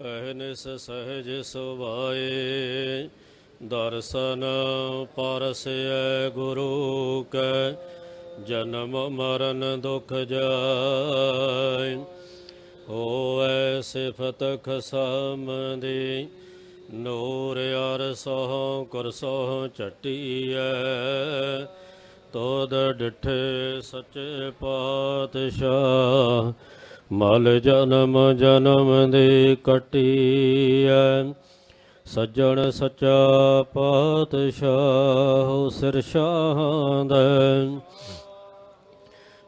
ਅਹਨਿਸ ਸਹਿਜ ਸੁਭਾਏ, ਦਰਸ਼ਨ ਪਰਸੈ ਗੁਰੂ ਕੈ, ਜਨਮ ਮਰਨ ਦੁਖ ਜਾਇ ਹੋਐ ਸਿਫਤ ਖਸਮ ਦੀ ਨੂਰ ਅਰ ਸੋ ਕਰਸੋ ਚਟੀਐ ਤੋਦ ਡਿਠੇ ਸੱਚੇ ਪਾਤਸ਼ਾਹ ਮਲ ਜਨਮ ਜਨਮ ਦੀ ਕਟੀਐ, ਸੱਜਣ ਸੱਚਾ ਪਾਤਸ਼ਾਹ ਸਿਰ ਸ਼ਾਹਾਂ ਦਾ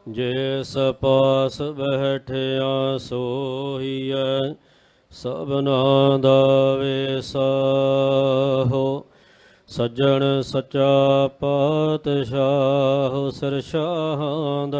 ਜਿਸ ਪਾਸ ਬੈਠਿਆ ਸੋਹੀਐ, ਸਭਨਾ ਦਾ ਵੇਸਾਹੋ। ਸੱਜਣ ਸੱਚਾ ਪਾਤਸ਼ਾਹ ਸਿਰ ਸ਼ਾਹਾਂ ਦਾ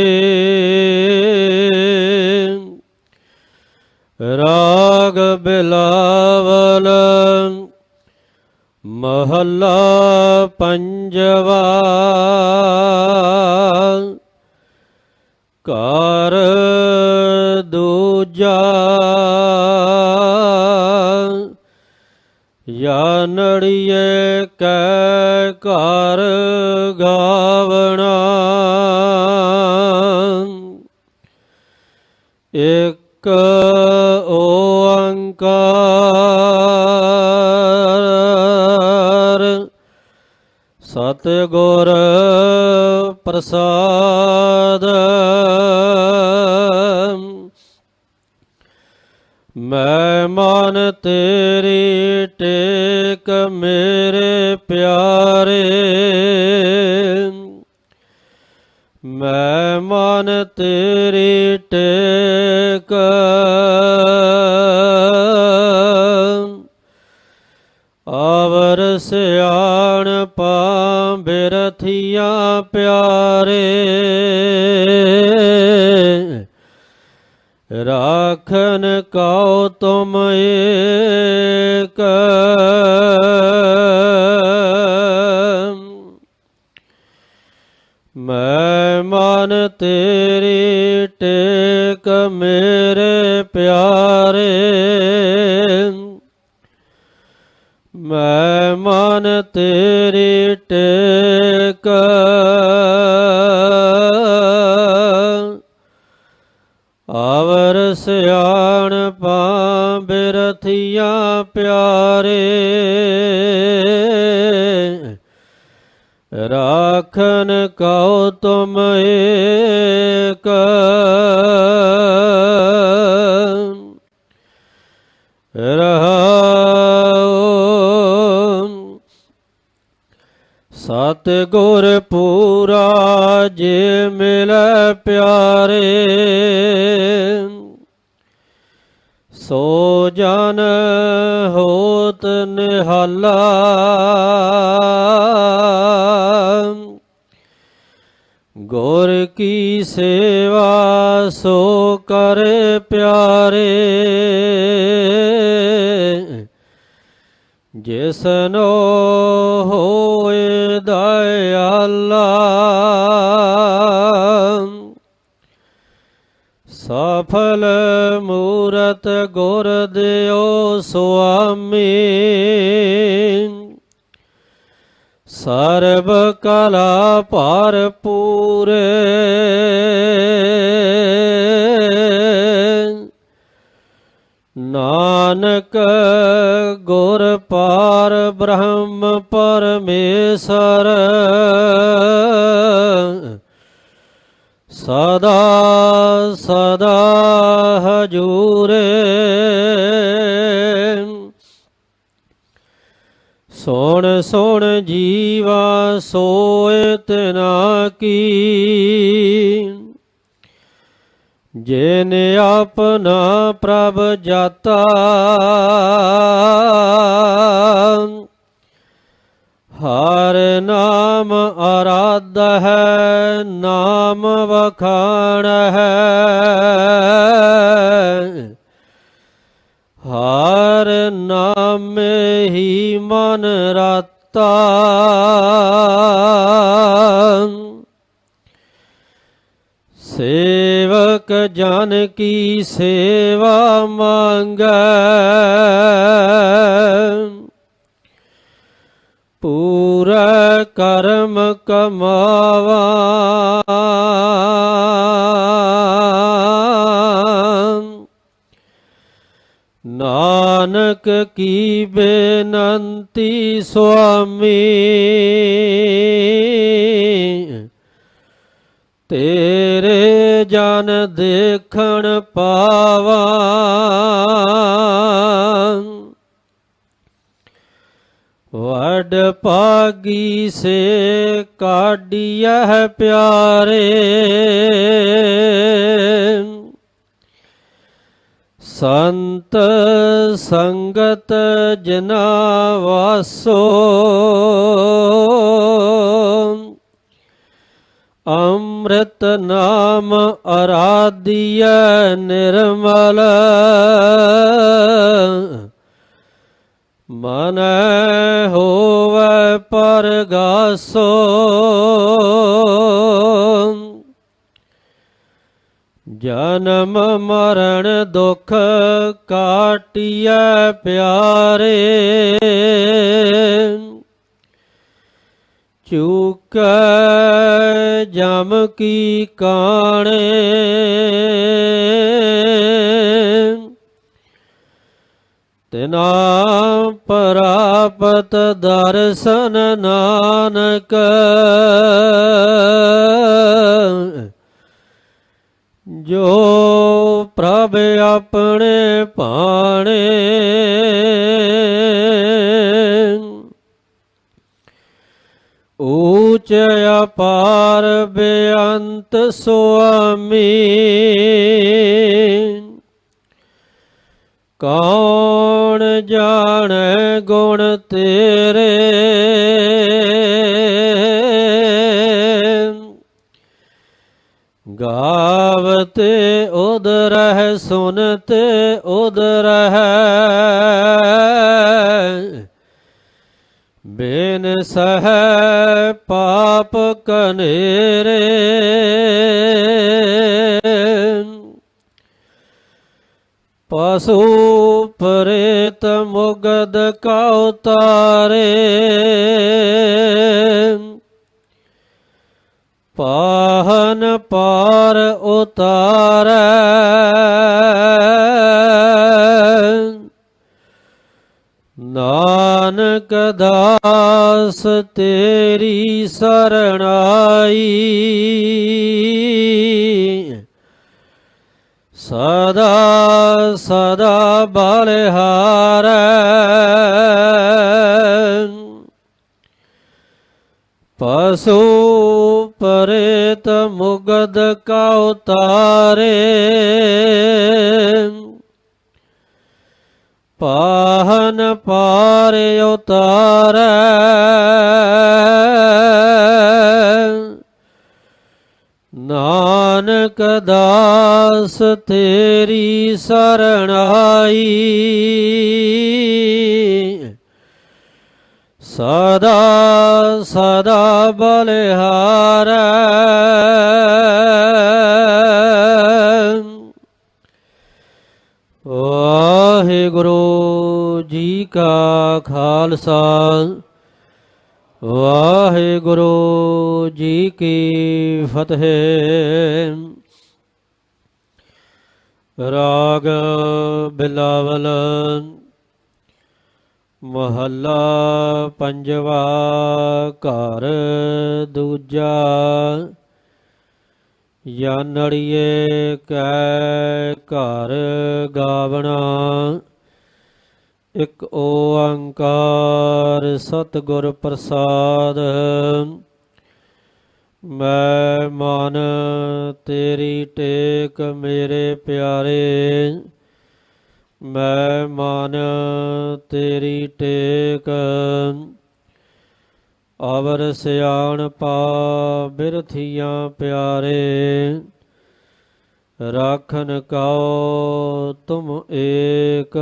ਰਾਗ ਬਿਲਾਵਲ ਮਹੱਲਾ ਪੰਜਵਾ। ਘਰ ਦੂਜਾ ਯਾਨੜੀਏ ਕੈ ਘਰ ਗਾਵਣਾ। ਇਕ ਓੰਕਾਰ। ਸਤ ਗੁਰ ਪ੍ਰਸਾਦ। ਮੈਂ ਮਨ ਤੇਰੀ ਟੇਕ ਮੇਰੇ ਪਿਆਰੇ। ਤੇਰੀ ਟੇਕ। ਆਵਰ ਸਿਆਣ ਪਾ ਬਿਰਥੀਆਂ ਪਿਆਰੇ। ਰਾਖਨ ਕਉ ਤੁਮ ਏਕ। ਮੈਂ ਮਨ ਤੇਰੀ ਟੇਕ ਮੇਰੇ ਪਿਆਰੇ। ਮੈਂ ਮਨ ਤੇਰੀ ਟੇਕ। ਆਵਰ ਸਿਆਣ ਪਾ ਬਿਰਥੀਆਂ ਪਿਆਰੇ। ਰਾਖਨ ਕਉ ਤੁਮ ਏਕ। ਰਹਾਉ ਸਤ ਗੁਰ ਪੂਰਾ ਜੇ ਮਿਲੈ ਪਿਆਰੇ। ਸੋ ਜਨ ਹੋਤ ਨਿਹਾਲਾ। ਗੁਰ ਕੀ ਸੇਵਾ ਸੋ ਕਰ ਪਿਆਰੇ। ਜਿਸਨੋ ਹੋਏ ਦਇਆਲਾ ਸਫਲ ਮੂਰਤ ਗੁਰ ਦਿਓ ਸੁਆਮੀ। ਸਰਬ ਕਲਾ ਭਰਪੂਰੇ। ਨਾਨਕ ਗੁਰ ਪਾਰ ਬ੍ਰਹਮ ਪਰਮੇਸ਼ਰ। ਸਦਾ ਸਦਾ ਹਜੂਰੇ। ਸੋਣ ਸੋਣ ਜੀਵਾ ਸੋਏ ਨਾ ਕੀ। ਜੇਨੇ ਆਪਣਾ ਪ੍ਰਭ ਜਾਤਾ, ਹਰ ਨਾਮ ਆਰਾਧ ਹੈ ਨਾਮ ਵਖਾਣ। ਹੈ ਨਾਮੇ ਹੀ ਮਨ ਰਾਤਾ। ਸੇਵਕ ਜਨ ਕੀ ਸੇਵਾ ਮੰਗੈ। ਪੂਰਾ ਕਰਮ ਕਮਾਵਾ। ਨਾਨਕ ਕੀ ਬੇਨੰਤੀ ਸੁਆਮੀ? ਤੇਰੇ ਜਨ ਦੇਖਣ ਪਾਵਾ। ਵਡ ਭਾਗੀ ਸੇ ਕਾਢੀਐ ਪਿਆਰੇ। ਸੰਤ ਸੰਗਤ ਜਨਾ ਵਾਸੋ। ਅੰਮ੍ਰਿਤ ਨਾਮ ਅਰਾਧਿਐ ਨਿਰਮਲ। ਮਨ ਹੋਵੇ ਪਰਗਾਸੋ। ਜਨਮ ਮਰਨ ਦੁਖ ਕਾਟਿਐ ਪਿਆਰੇ। ਚੁਕ ਜਮ ਕੀ ਕਾਣੇ। ਤਿਨਾ ਪ੍ਰਾਪਤ ਦਰਸ਼ਨ ਨਾਨਕ। ਜੋ ਪ੍ਰਭ ਆਪਣੇ ਭਾਣੇ। ਊਚ ਅਪਾਰ ਬੇਅੰਤ ਸੁਆਮੀ। ਕੌਣ ਜਾਣੈ ਗੁਣ ਤੇਰੇ? ਗਾਵਤੇ ਉਦ ਰਹਿ ਸੁਨਤੇ ਉਦ ਰਹਿ। ਬਿਨ ਸਹ ਪਾਪ ਕਨੇਰੇ। ਪਸੂ ਪ੍ਰੇਤ ਮੁਗਦ ਕਉ ਤਾਰੇ। ਪਾਹਨ ਪਾਰ ਉਤਾਰੈ। ਨਾਨਕ ਦਾਸ ਤੇਰੀ ਸਰਣਾਈ ਸਦਾ ਸਦਾ ਬਲਿਹਾਰੈ ਪਸੂ ਪਰੇਤ ਮੁਗਦ ਕਾ ਉਤਾਰੇ ਪਾਹਨ ਪਾਰ ਉਤਾਰੈ ਨਾਨਕ ਦਾਸ ਤੇਰੀ ਸਰਣਾਈ ਸਦਾ ਸਦਾ ਬਲਿਹਾਰੈ। ਵਾਹਿਗੁਰੂ ਜੀ ਕਾ ਖਾਲਸਾ ਵਾਹਿਗੁਰੂ ਜੀ ਕੀ ਫਤਿਹ। ਰਾਗ ਬਿਲਾਵਲ ਮਹੱਲਾ ਪੰਜਵਾ ਘਰ ਦੂਜਾ, ਯਾਨੜੀਏ ਕੈ ਘਰ ਗਾਵਣਾ, ਇਕ ਓੰਕਾਰ ਸਤਿਗੁਰ ਪ੍ਰਸਾਦ। ਮੈਂ ਮਨ ਤੇਰੀ ਟੇਕ ਮੇਰੇ ਪਿਆਰੇ ਮੈਂ ਮਨ ਤੇਰੀ ਟੇਕ ਅਵਰ ਸਿਆਣਪਾ ਬਿਰਥੀਆਂ ਪਿਆਰੇ ਰਾਖਨ ਕਉ ਤੁਮ ਏਕ।